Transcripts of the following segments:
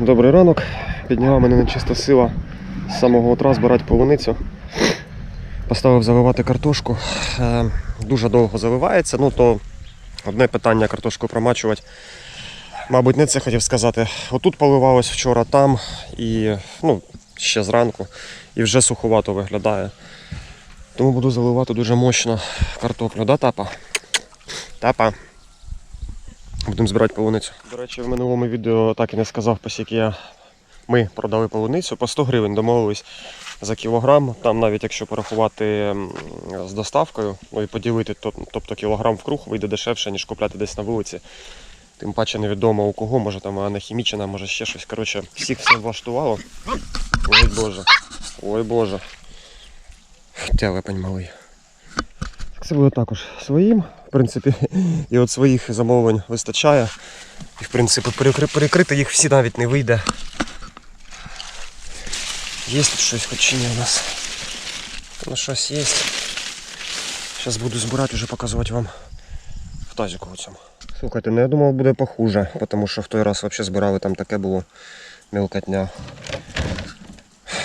добрий ранок. Підняла мене нечиста сила з самого утра збирати полуницю. Поставив заливати картошку. Е, Дуже довго заливається. Ну то одне питання картошку промачувати. Мабуть, не це хотів сказати. Отут поливалось вчора, там і ну, ще зранку. І вже суховато виглядає. Тому буду заливати дуже мощно картоплю, да, тапа? Тапа. Будемо збирати полуницю. До речі, в минулому відео так і не сказав, по скільки я ми продали полуницю. По 100 гривень домовились за кілограм. Там навіть якщо порахувати з доставкою, ну і поділити, то- тобто кілограм в круг вийде дешевше, ніж купляти десь на вулиці. Тим паче невідомо у кого, може там вона хімічна, може ще щось. Коротше, всіх все влаштувало. Ой Боже. Ой Боже. Телепень малий. Буде також своїм, в принципі, і от своїх замовлень вистачає. І в принципі перекрити їх всі навіть не вийде. Є тут щось хоч ні у нас? Ну щось є. Зараз буду збирати, вже показувати вам в тазику у цьому. Слухайте, ну я думав буде похуже, тому що в той раз взагалі збирали, там таке було мілкотня.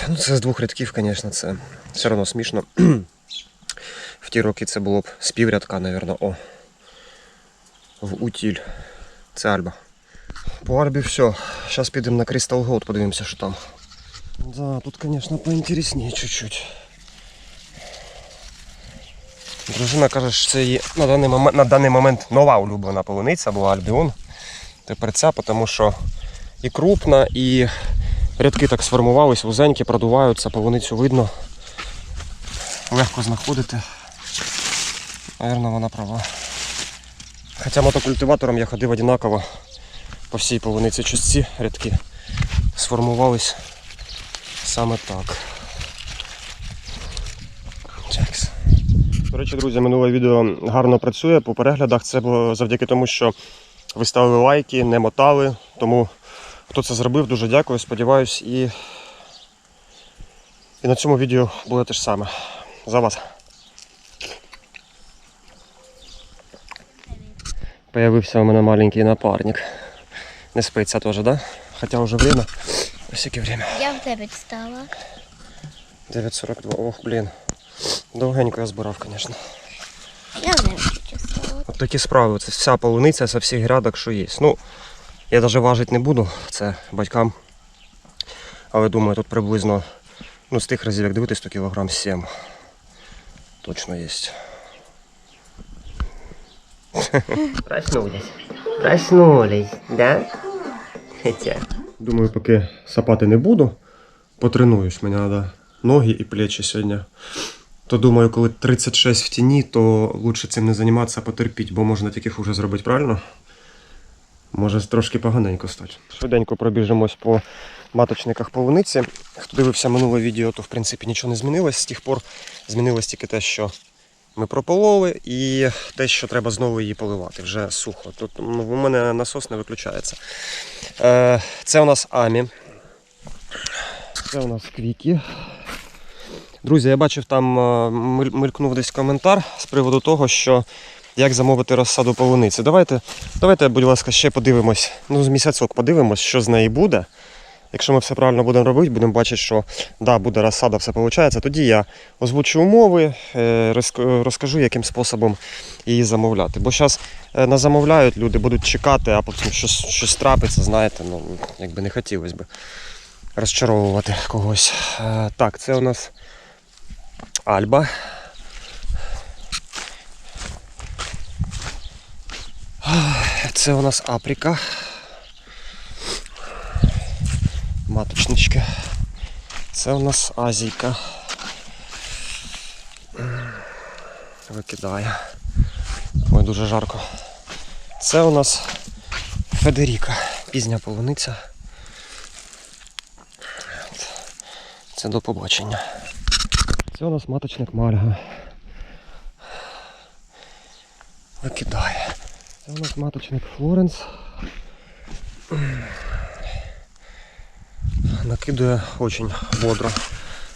Ну це з двох рядків, звісно, це все одно смішно. В ті роки це було б з піврядка, мабуть, о. В утіль. Це Альба. По Альбі все. Зараз підемо на Crystal Gold, подивимося, що там. Да, тут, звісно, поінтересніше чуть-чуть. Дружина каже, що це на даний момент, на даний момент нова улюблена полуниця була Альбіон. Тепер ця, тому що і крупна, і рядки так сформувались, вузенькі, продуваються, полуницю видно. Легко знаходити. Наверно, вона права. Хоча мотокультиватором я ходив однаково по всій полуниці частці рядки сформувались саме так. До речі, друзі, минуле відео гарно працює по переглядах. Це було завдяки тому, що ви ставили лайки, не мотали. Тому хто це зробив, дуже дякую. Сподіваюсь, і, і на цьому відео буде те ж саме. За вас. Появився у мене маленький напарник. Не спиться теж, да? Хоча вже время. Ось яке время. Я в 9 стала. 9.42. Ох, блін. Довгенько я збирав, звісно. Я в 9 стала. От такі справи. Це вся полуниця з всіх грядок, що є. Ну, я навіть важити не буду, це батькам. Але думаю, тут приблизно ну, з тих разів, як дивитись, то кілограм 7. Точно є. Проснулись. Проснулись, да? Хотя. Думаю, поки сапати не буду, потренуюсь. Мені треба ноги і плечі сьогодні. То думаю, коли 36 в тіні, то лучше цим не займатися, а потерпіть, бо можна тільки хуже зробити, правильно? Може трошки поганенько стати. Швиденько пробіжимось по маточниках полуниці. Хто дивився минуле відео, то в принципі нічого не змінилось. З тих пор змінилось тільки те, що ми пропололи, і те, що треба знову її поливати. Вже сухо. Тут ну, у мене насос не виключається. Е, Це у нас Амі. Це у нас Квікі. Друзі, я бачив там е, мелькнув десь коментар з приводу того, що як замовити розсаду полуниці. Давайте, давайте, будь ласка, ще подивимось. Ну, з місяцок подивимось, що з неї буде. Якщо ми все правильно будемо робити, будемо бачити, що да, буде розсада, все виходить, тоді я озвучу умови, е, розкажу, яким способом її замовляти. Бо зараз замовляють, люди будуть чекати, а потім щось, щось трапиться, знаєте, ну, якби не хотілося б розчаровувати когось. Е, Так, це у нас Альба. Це у нас Апріка. Маточнички. Це у нас Азійка. Викидає. Ой, дуже жарко. Це у нас Федеріка. Пізня полуниця. Це до побачення. Це у нас маточник Мальга. Викидає. Це у нас маточник Флоренс. Накидує очень бодро.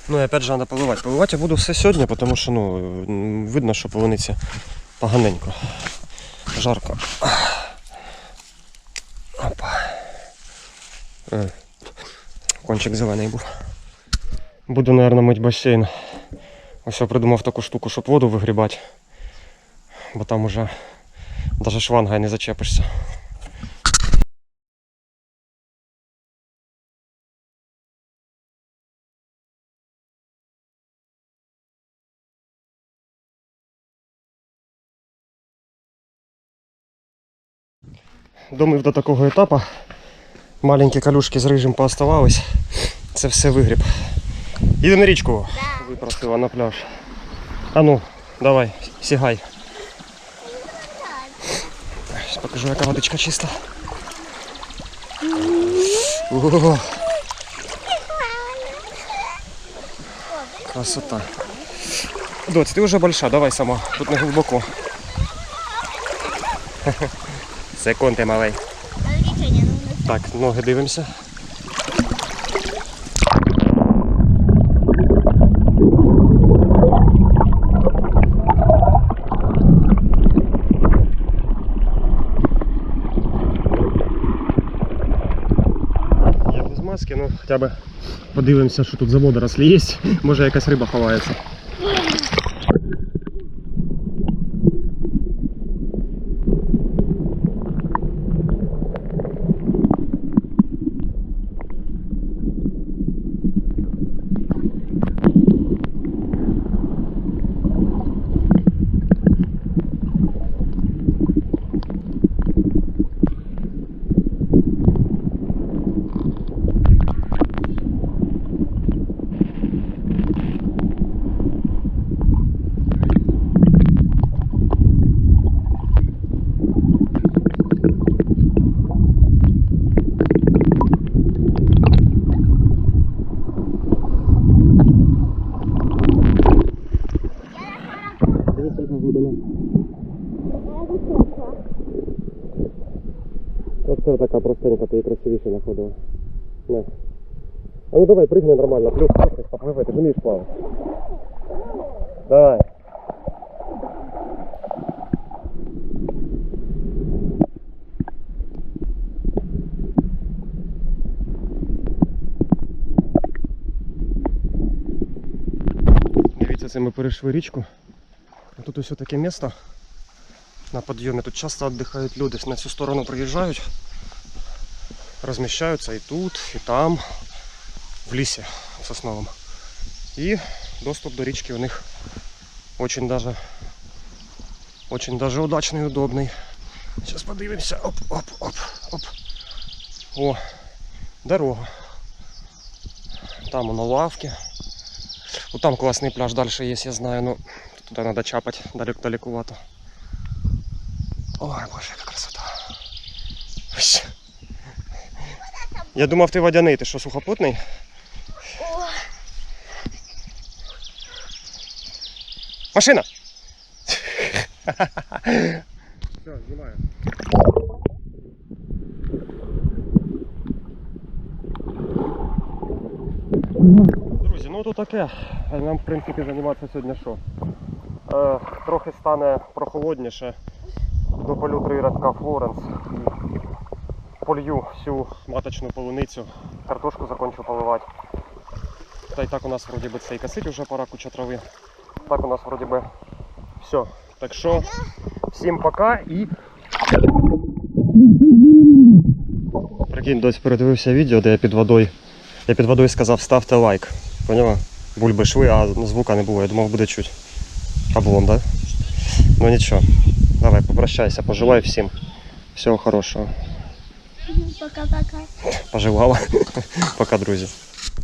Ну і опять же треба поливати. Поливати я буду все сьогодні, тому що ну, видно, що полуниці поганенько. Жарко. Опа. Е, Кончик зелений був. Буду, мабуть, мить басейн. Ось я придумав таку штуку, щоб воду вигрібати. Бо там уже навіть шланга не зачепишся. Домив до такого етапу. Маленькі калюшки з рижем пооставались. Це все вигріб. Їде на річку. Випросила на пляж. А ну, давай, сігай. Щас покажу, яка водичка чиста. Ого. Красота. Доць, ти вже большая, давай сама. Тут не глибоко. Секунди, малий. Рішення, ну Так, ноги дивимося. Я без маски, ну хоча б подивимося, що тут за водорослі є. Може якась риба ховається. Дивіться, яка глибина. Оце така простенька, ти її красивіше знаходила. Не. А ну давай, пригни нормально, плюс щось попливи, ти ж вмієш плавати. Давай. Дивіться, це ми перейшли річку. Тут ось таке місто на підйомі. Тут часто віддихають люди, на цю сторону приїжджають, розміщаються і тут, і там, в лісі в сосновому. І доступ до річки у них очень даже, очень даже удачний і удобний. Зараз подивимося. Оп, оп, оп, оп. О, дорога. Там воно лавки. Вот там классный пляж дальше есть, я знаю, но туда надо чапать далеко далековато. Ой, боже, яка красота. Я думав, ти водяний, ти що, сухопутний? Машина! Все, знімаю. Друзі, ну то таке. Нам, в принципі, займатися сьогодні що? Е, трохи стане прохолодніше. До полю три радка Флоренс. Полью всю маточну полуницю. Картошку закончу поливати. Та й так у нас вроді би це і косить вже пора куча трави. Так у нас вроді би все. Так що всім пока і. Прикинь, дось передивився відео, де я під водою. Я під водою сказав ставте лайк. Поняла? Бульби шли, а звука не було. Я думав, буде чуть. Облом, да? Ну нічого. Давай, попрощайся, пожелай всім. Всього хорошого. Пока-пока. Пожелала. Пока, друзі.